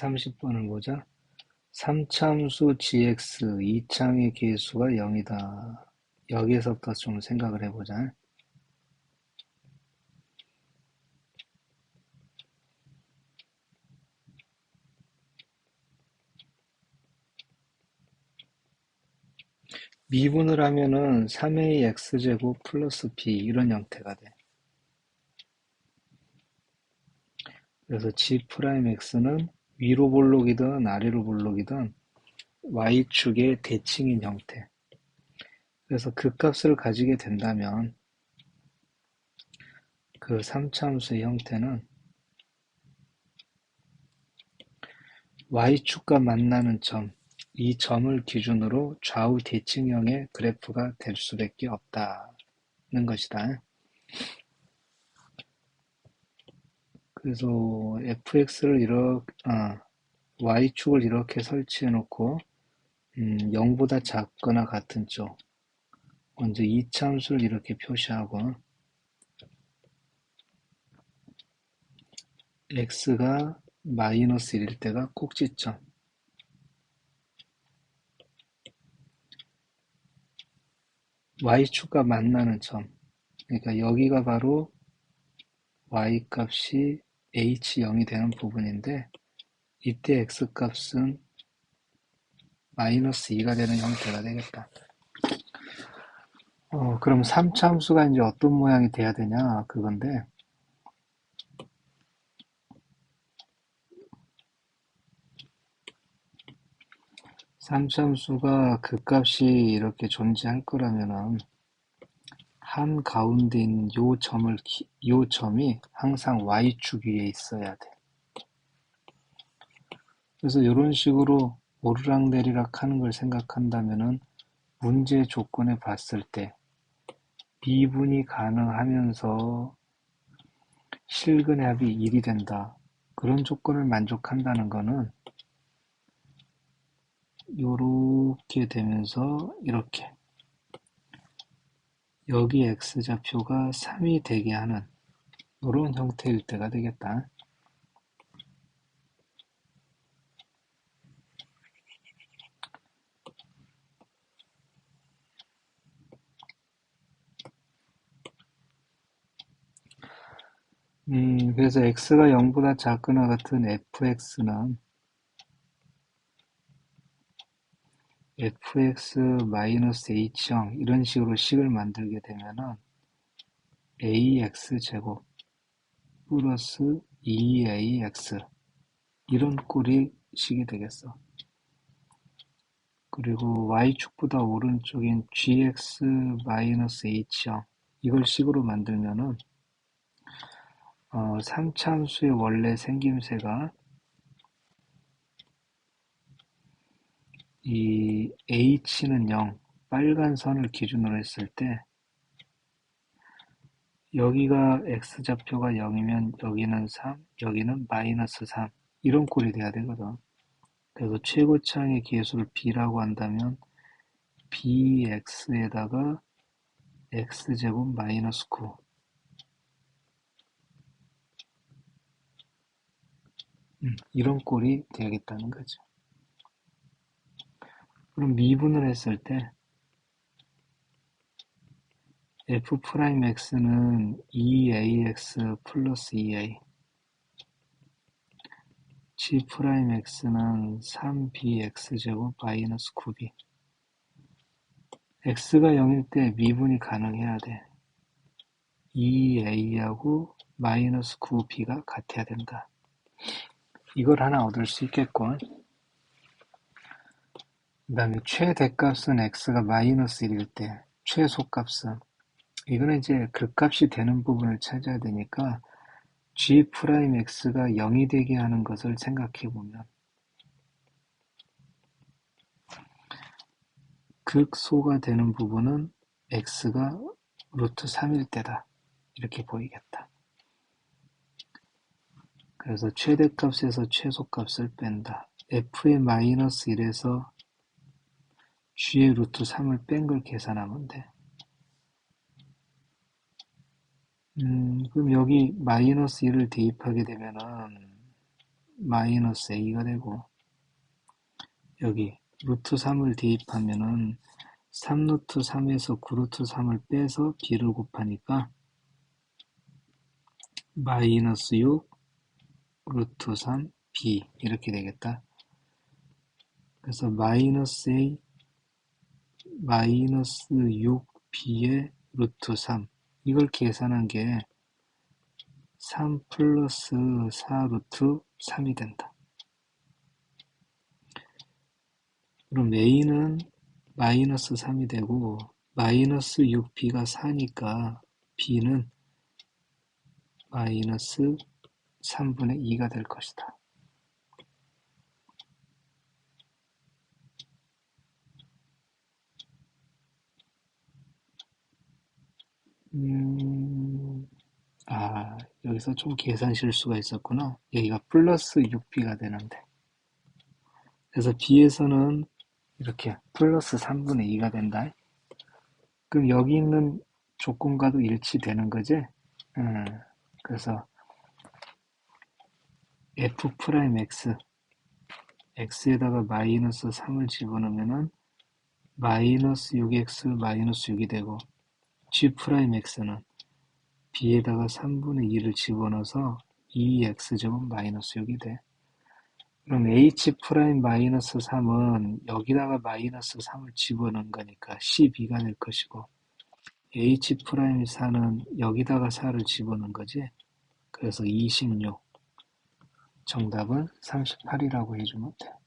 30번을 보자. 3참수 gx 이창의 개수가 0이다. 여기에서부터 좀 생각을 해보자. 미분을 하면은 3a x제곱 플러스 b 이런 형태가 돼. 그래서 g 프라임 x는 위로 볼록이든 아래로 볼록이든 y축의 대칭인 형태. 그래서 그 값을 가지게 된다면 그 3차함수의 형태는 y축과 만나는 점, 이 점을 기준으로 좌우 대칭형의 그래프가 될 수밖에 없다는 것이다. 그래서 fx를 이렇게 아, y축을 이렇게 설치해 놓고 음, 0보다 작거나 같은 쪽 먼저 이차함수를 이렇게 표시하고 x가 마이너스 1일 때가 꼭지점 y축과 만나는 점. 그러니까 여기가 바로 y값이 h0이 되는 부분인데 이때 x값은 마이너스 2가 되는 형태가 되겠다. 어, 그럼 3참수가 이제 어떤 모양이 돼야 되냐 그건데 삼참수가 그 값이 이렇게 존재할 거라면은 한 가운데 있는 요 점을 요 점이 항상 y축 위에 있어야 돼. 그래서 이런 식으로 오르락내리락 하는 걸 생각한다면은 문제 조건에 봤을 때 미분이 가능하면서 실근의 합이 1이 된다. 그런 조건을 만족한다는 거는 요렇게 되면서 이렇게 여기 x좌표가 3이 되게 하는 이런 형태일 때가 되겠다. 음, 그래서 x가 0보다 작거나 같은 fx는 fx-h0 이런 식으로 식을 만들게 되면은 ax제곱 플러스 2ax 이런 꼴이 식이 되겠어. 그리고 y축보다 오른쪽인 gx-h0 이걸 식으로 만들면은 어, 3참수의 원래 생김새가 이 h는 0, 빨간 선을 기준으로 했을 때 여기가 x좌표가 0이면 여기는 3, 여기는 마이너스 3 이런 꼴이 돼야 되거든. 그래서 최고차항의 계수를 b라고 한다면 bx에다가 x제곱 마이너스 9 음, 이런 꼴이 되겠다는 거죠. 그럼 미분을 했을 때 f'x는 2ax 플러스 2a g'x는 3bx제곱 마이너스 9b x가 0일 때 미분이 가능해야 돼. 2a하고 마이너스 9b가 같아야 된다. 이걸 하나 얻을 수 있겠군. 그 다음에 최대값은 x가 마이너스 1일 때 최소값은 이거는 이제 극값이 되는 부분을 찾아야 되니까 g 프라임 x가 0이 되게 하는 것을 생각해 보면 극소가 되는 부분은 x가 루트 3일 때다 이렇게 보이겠다. 그래서 최대값에서 최소값을 뺀다. f의 마이너스 1에서 g의 루트 3을 뺀 걸 계산하면 돼. 음, 그럼 여기 마이너스 1을 대입하게 되면은 마이너스 a가 되고 여기 루트 3을 대입하면은 3루트 3에서 9루트 3을 빼서 b를 곱하니까 마이너스 6 루트 3 b 이렇게 되겠다. 그래서 마이너스 a 마이너스 6b의 루트 3 이걸 계산한 게 3 플러스 4 루트 3이 된다. 그럼 a는 마이너스 3이 되고 마이너스 6b가 4니까 b는 마이너스 3분의 2가 될 것이다. 음, 아, 여기서 좀 계산 실수가 있었구나. 여기가 플러스 6b가 되는데. 그래서 b에서는 이렇게 플러스 3분의 2가 된다. 그럼 여기 있는 조건과도 일치되는 거지? 음, 그래서 f 프라임 x x에다가 마이너스 3을 집어넣으면은 마이너스 6x 마이너스 6이 되고 g 프라임 x는 b에다가 3분의 2를 집어넣어서 2x제곱 마이너스 6이 돼. 그럼 h 프라임 마이너스 3은 여기다가 마이너스 3을 집어넣은 거니까 12가 될 것이고 h 프라임 4는 여기다가 4를 집어넣은 거지. 그래서 26. 정답은 38이라고 해주면 돼.